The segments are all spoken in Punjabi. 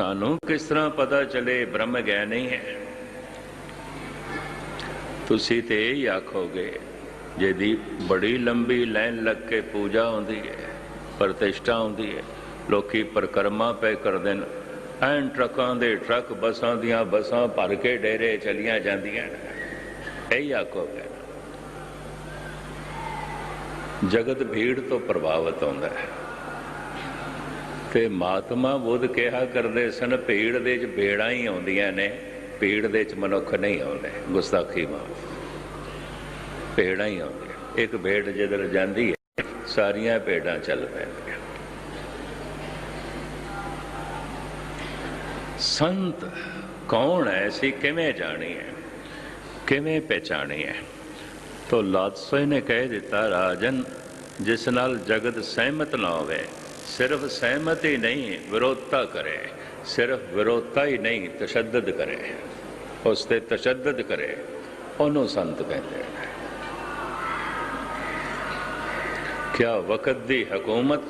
ਸਾਨੂੰ ਕਿਸ ਤਰ੍ਹਾਂ ਪਤਾ ਚਲੇ ਬ੍ਰਹਮ ਗਿਆ ਨਹੀਂ ਹੈ? ਤੁਸੀਂ ਤੇ ਇਹ ਆਖੋਗੇ ਜਿਹਦੀ ਬੜੀ ਲੰਬੀ ਲਾਈਨ ਲੱਗ ਕੇ ਪੂਜਾ ਹੁੰਦੀ ਹੈ, ਪ੍ਰਤਿਸ਼ਠਾ ਹੁੰਦੀ ਹੈ, ਲੋਕੀ ਪਰਕਰਮਾ ਪੈ ਕਰਦੇ ਨੇ, ਐਨ ਟਰੱਕਾਂ ਦੇ ਟਰੱਕ ਬੱਸਾਂ ਦੀਆਂ ਬੱਸਾਂ ਭਰ ਕੇ ਡੇਰੇ ਚਲੀਆਂ ਜਾਂਦੀਆਂ ਨੇ। ਇਹ ਆਖੋਗੇ। ਜਗਤ ਭੀੜ ਤੋਂ ਪ੍ਰਭਾਵਿਤ ਹੁੰਦਾ ਹੈ। ਤੇ ਮਹਾਤਮਾ ਬੁੱਧ ਕਿਹਾ ਕਰਦੇ ਸਨ, ਭੀੜ ਦੇ ਵਿੱਚ ਭੇੜਾਂ ਹੀ ਆਉਂਦੀਆਂ ਨੇ, ਭੀੜ ਦੇ ਵਿੱਚ ਮਨੁੱਖ ਨਹੀਂ ਆਉਂਦੇ, ਗੁਸਤਾਖੀ ਮਾਫ। ਭੇੜਾਂ ਹੀ ਆਉਂਦੀਆਂ, ਇੱਕ ਭੇੜ ਜਿੱਧਰ ਜਾਂਦੀ ਹੈ, ਸਾਰੀਆਂ ਭੇਡਾਂ ਚੱਲ ਪੈਂਦੀਆਂ। ਸੰਤ ਕੌਣ ਹੈ ਸੀ ਕਿਵੇਂ ਜਾਣੀ ਹੈ, ਕਿਵੇਂ ਪਹਿਚਾਣੀ ਹੈ? ਤੋ ਲਾਤਸੋਏ ਨੇ ਕਹਿ ਦਿੱਤਾ, ਰਾਜਨ, ਜਿਸ ਨਾਲ ਜਗਤ ਸਹਿਮਤ ਨਾ ਹੋਵੇ ਸਿਰਫ ਸਹਿਮਤ ਹੀ ਨਹੀਂ ਵਿਰੋਧਤਾ ਕਰੇ ਸਿਰਫ ਵਿਰੋਧਤਾ ਹੀ ਨਹੀਂ ਤਸ਼ੱਦਦ ਕਰੇ ਉਸ ਤੇ ਤਸ਼ੱਦਦ ਕਰੇ ਉਹਨੂੰ ਸੰਤ ਕਹਿੰਦੇ ਨੇ ਕਿਆ ਵਕਤ ਦੀ ਹਕੂਮਤ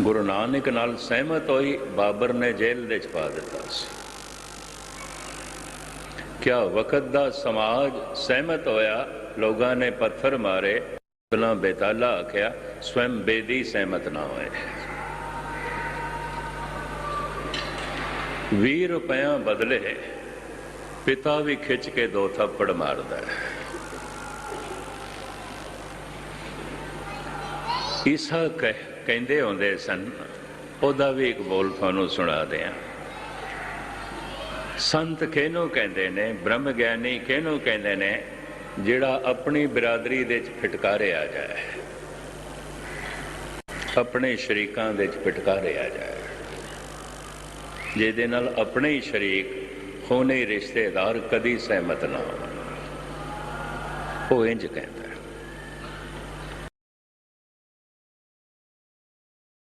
ਗੁਰੂ ਨਾਨਕ ਨਾਲ ਸਹਿਮਤ ਹੋਈ ਬਾਬਰ ਨੇ ਜੇਲ੍ਹ ਦੇ ਚ ਪਾ ਦਿੱਤਾ ਸੀ ਕਿਆ ਵਕਤ ਦਾ ਸਮਾਜ ਸਹਿਮਤ ਹੋਇਆ ਲੋਕਾਂ ਨੇ ਪੱਥਰ ਮਾਰੇ ਬਲਾ ਬੇਤਾਲਾ ਆਖਿਆ ਸਵੈਮ ਬੇਦੀ ਸਹਿਮਤ ਨਾ ਹੋਏ। 20 ਰੁਪਇਆ ਬਦਲੇ, ਪਿਤਾ ਵੀ ਖਿੱਚ ਕੇ ਦੋ ਥੱਪੜ ਮਾਰਦਾ ਈਸਾ ਕਹਿ- ਕਹਿੰਦੇ ਹੁੰਦੇ ਸਨ, ਉਹਦਾ ਵੀ ਇੱਕ ਬੋਲ ਤੁਹਾਨੂੰ ਸੁਣਾ ਦਿਆਂ। ਸੰਤ ਕਿਹਨੂੰ ਕਹਿੰਦੇ ਨੇ ਬ੍ਰਹਮ ਗਿਆਨੀ ਕਿਹਨੂੰ ਕਹਿੰਦੇ ਨੇ? ਜਿਹੜਾ ਆਪਣੀ ਬਰਾਦਰੀ ਦੇ ਵਿੱਚ ਫਟਕਾਰਿਆ ਜਾਏ। ਆਪਣੇ ਸ਼ਰੀਕਾਂ ਦੇ ਵਿੱਚ ਆ ਜਾਏ। ਜਿਹਦੇ ਨਾਲ ਆਪਣੇ ਹੀ ਸ਼ਰੀਕ ਹੋਣੇ ਰਿਸ਼ਤੇਦਾਰ ਕਦੀ ਸਹਿਮਤ ਨਾ ਹੋਣ। ਉਹ ਇੰਜ ਕਹਿੰਦਾ